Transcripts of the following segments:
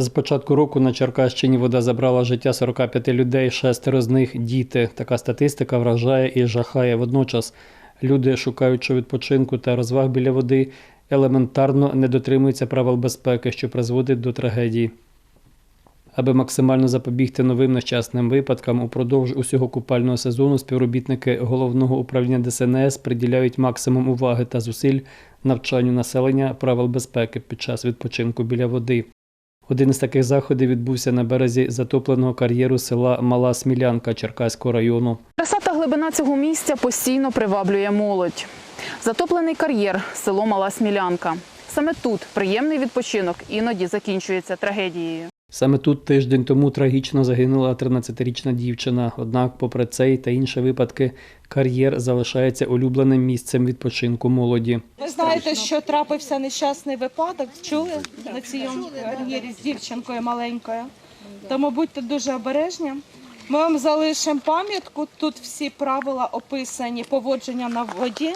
З початку року на Черкащині вода забрала життя 45 людей, шестеро з них діти. Така статистика вражає і жахає. Водночас люди, шукаючи відпочинку та розваг біля води, елементарно не дотримуються правил безпеки, що призводить до трагедії. Аби максимально запобігти новим нещасним випадкам, упродовж усього купального сезону співробітники головного управління ДСНС приділяють максимум уваги та зусиль навчанню населення правил безпеки під час відпочинку біля води. Один із таких заходів відбувся на березі затопленого кар'єру села Мала Смілянка Черкаського району. Краса та глибина цього місця постійно приваблює молодь. Затоплений кар'єр, село Мала Смілянка. Саме тут приємний відпочинок іноді закінчується трагедією. Саме тут тиждень тому трагічно загинула 13-річна дівчина. Однак, попри цей та інші випадки, кар'єр залишається улюбленим місцем відпочинку молоді. Ви знаєте, що трапився нещасний випадок? Чули на цій кар'єрі з дівчинкою маленькою? Тому будьте дуже обережні. Ми вам залишимо пам'ятку. Тут всі правила описані поводження на воді.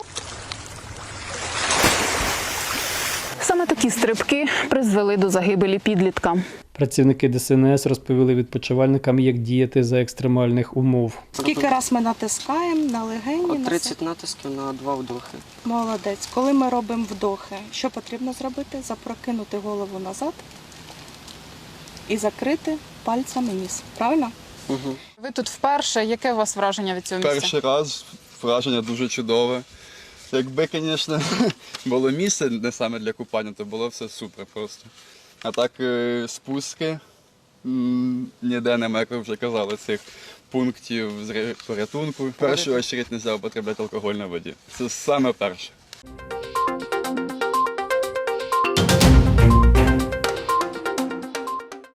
Саме такі стрибки призвели до загибелі підлітка. Працівники ДСНС розповіли відпочивальникам, як діяти за екстремальних умов. Скільки раз ми натискаємо на легені? От на 30 натисків на два вдохи. Молодець. Коли ми робимо вдохи, що потрібно зробити? Запрокинути голову назад і закрити пальцями ніс. Правильно? Угу. Ви тут вперше. Яке у вас враження від цього місця? Перший раз враження дуже чудове. Якби, звісно, було місце не саме для купання, то було все супер просто. А так е, спуски ніде немає, як ви вже казали, цих пунктів з порятунку. В першу чергу не можна употребляти алкоголь на воді. Це саме перше.